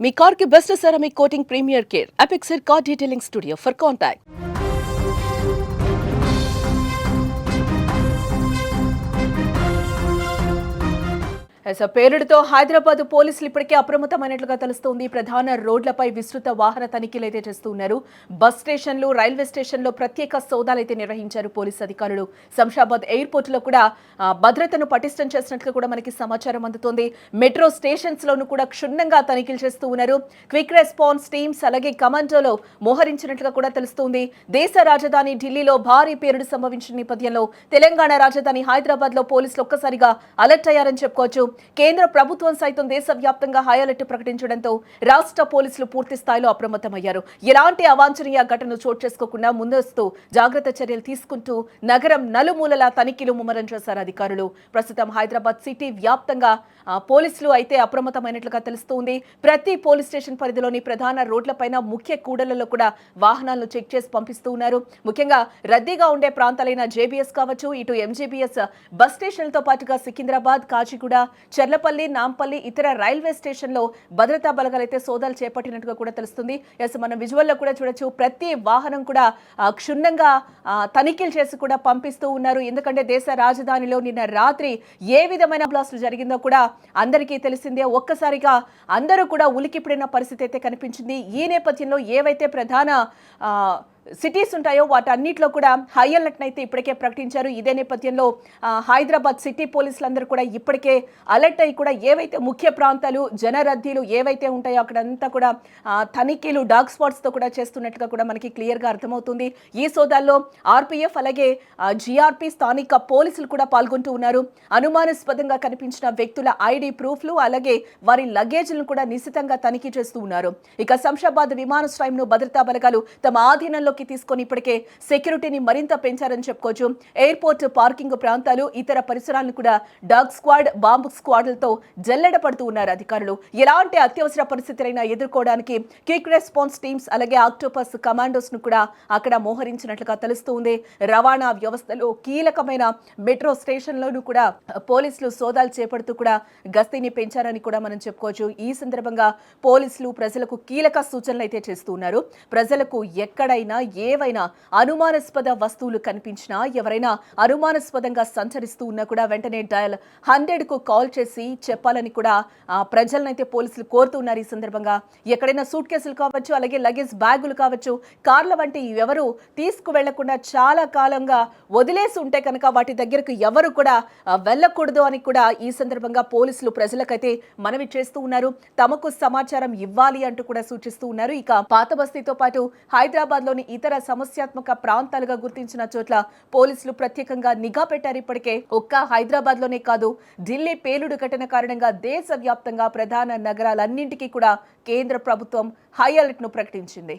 మీ car కి best ceramic coating premier care Apexer car detailing studio for contact us, పేలుడుతో Hyderabad పోలీసులు ఇప్పటికే అప్రమత్తమైనట్లుగా తెలుస్తోంది. ప్రధాన రోడ్లపై విస్తృత వాహన తనిఖీలు అయితే చేస్తున్నారు. బస్ స్టేషన్లు రైల్వే స్టేషన్లో ప్రత్యేక సోదాలు అయితే నిర్వహించారు పోలీసు అధికారులు. శంషాబాద్ ఎయిర్పోర్ట్లో కూడా భద్రతను పటిష్టం చేసినట్లు కూడా మనకి సమాచారం అందుతోంది. మెట్రో స్టేషన్స్లోనూ కూడా క్షుణ్ణంగా తనిఖీలు చేస్తూ ఉన్నారు. క్విక్ రెస్పాన్స్ టీమ్స్ అలాగే కమాండోలో మోహరించినట్లుగా కూడా తెలుస్తోంది. దేశ రాజధాని ఢిల్లీలో భారీ పేరుడు సంభవించిన నేపథ్యంలో తెలంగాణ రాజధాని హైదరాబాద్లో పోలీసులు ఒక్కసారిగా అలర్ట్ అయ్యారని చెప్పుకోవచ్చు. కేంద్ర ప్రభుత్వం సైతం దేశవ్యాప్తంగా హై అలర్ట్ ప్రకటించడంతో రాష్ట్ర పోలీసులు పూర్తి స్థాయిలో అప్రమత్తమయ్యారు. ఎలాంటి అవాంఛనీయ ఘటనలు చోటు చేసుకోకుండా ముందస్తు జాగ్రత్త చర్యలు తీసుకుంటూ నగరం నలుమూలలా తనిఖీలు ముమ్మరం చేశారు అధికారులు. ప్రస్తుతం హైదరాబాద్ సిటీ వ్యాప్తంగా పోలీసులు అయితే అప్రమత్తమైనట్లుగా తెలుస్తోంది. ప్రతి పోలీస్ స్టేషన్ పరిధిలోని ప్రధాన రోడ్లపైన ముఖ్య కూడలలో కూడా వాహనాలను చెక్ చేసి పంపిస్తూ ఉన్నారు. ముఖ్యంగా రద్దీగా ఉండే ప్రాంతాలైన జేబీఎస్ కావచ్చు ఇటు ఎంజీబీఎస్ బస్ స్టేషన్లతో పాటుగా సికింద్రాబాద్ కాచిగూడ చెర్లపల్లి నాంపల్లి ఇతర రైల్వే స్టేషన్లో భద్రతా బలగాలైతే సోదాలు చేపట్టినట్టుగా కూడా తెలుస్తుంది. ఎస్ మనం విజువల్లో కూడా చూడొచ్చు. ప్రతి వాహనం కూడా క్షుణ్ణంగా తనిఖీలు చేసి కూడా పంపిస్తూ ఉన్నారు. ఎందుకంటే దేశ రాజధానిలో నిన్న రాత్రి ఏ విధమైన బ్లాస్టులు జరిగిందో కూడా అందరికీ తెలిసిందే. ఒక్కసారిగా అందరూ కూడా ఉలికిపడిన పరిస్థితి అయితే కనిపించింది. ఈ నేపథ్యంలో ఏవైతే ప్రధాన ఆ, సిటీస్ ఉంటాయో వాటన్నిటిలో కూడా హై అలర్ట్ అయితే ఇప్పటికే ప్రకటించారు. ఇదే నేపథ్యంలో హైదరాబాద్ సిటీ పోలీసులందరూ కూడా ఇప్పటికే అలర్ట్ అయ్యి కూడా ఏవైతే ముఖ్య ప్రాంతాలు జనరద్దీలు ఏవైతే ఉంటాయో అక్కడంతా కూడా తనిఖీలు డాగ్ స్పాట్స్తో కూడా చేస్తున్నట్టుగా కూడా మనకి క్లియర్గా అర్థమవుతుంది. ఈ సోదాల్లో ఆర్పీఎఫ్ అలాగే జీఆర్పీ స్థానిక పోలీసులు కూడా పాల్గొంటూ ఉన్నారు. అనుమానాస్పదంగా కనిపించిన వ్యక్తుల ఐడి ప్రూఫ్లు అలాగే వారి లగేజ్లను కూడా నిశితంగా తనిఖీ చేస్తూ ఉన్నారు. ఇక శంషాబాద్ విమానాశ్రయంను భద్రతా బలగాలు తమ ఆధీనంలో పరిగణలోకి తీసుకొని ఇప్పటికే సెక్యూరిటీని మరింత పెంచారని చెప్పుకోవచ్చు. ఎయిర్పోర్ట్ పార్కింగ్ ప్రాంతాలు ఇతర పరిసరాలను కూడా డాగ్ స్క్వాడ్ బాంబు స్క్వాడ్లతో జల్లెడ పడుతూ ఉన్నారు అధికారులు. ఎలాంటి అత్యవసర పరిస్థితులైనా ఎదుర్కోవడానికి క్విక్ రెస్పాన్స్ టీమ్స్ అలాగే ఆక్టోపస్ కమాండోస్ను కూడా అక్కడ మోహరించినట్లుగా తెలుస్తుంది రవాణా వ్యవస్థలో కీలకమైన మెట్రో స్టేషన్లోనూ కూడా పోలీసులు సోదాలు చేపడుతూ కూడా గస్తీని పెంచారని కూడా మనం చెప్పుకోవచ్చు. ఈ సందర్భంగా పోలీసులు ప్రజలకు కీలక సూచనలు అయితే చేస్తూ ఉన్నారు. ప్రజలకు ఎక్కడైనా ఏవైనా అనుమానాస్పద వస్తువులు కనిపించినా ఎవరైనా అనుమానాస్పదంగా సంచరిస్తూ ఉన్నా కూడా వెంటనే డయల్ హండ్రెడ్కు కాల్ చేసి చెప్పాలని కూడా ప్రజలనైతే పోలీసులు కోరుతున్నారు ఈ సందర్భంగా. ఎక్కడైనా సూట్ కేసులు కావచ్చు అలాగే లగేజ్ బ్యాగులు కావచ్చు కార్ల వంటి ఎవరు తీసుకువెళ్ళకుండా చాలా కాలంగా వదిలేసి ఉంటే కనుక వాటి దగ్గరకు ఎవరు కూడా వెళ్ళకూడదు అని కూడా ఈ సందర్భంగా పోలీసులు ప్రజలకైతే మనవి చేస్తూ ఉన్నారు. తమకు సమాచారం ఇవ్వాలి అంటూ కూడా సూచిస్తూ ఉన్నారు. ఇక పాత బస్తీతో పాటు హైదరాబాద్లోని ఇతర సమస్యాత్మక ప్రాంతాలుగా గుర్తించిన చోట్ల పోలీసులు ప్రత్యేకంగా నిఘా పెట్టారు. ఇప్పటికే ఒక్క హైదరాబాద్లోనే కాదు ఢిల్లీ పేలుడు ఘటన కారణంగా దేశవ్యాప్తంగా ప్రధాన నగరాలన్నింటికీ కూడా కేంద్ర ప్రభుత్వం హై అలర్ట్ను ప్రకటించింది.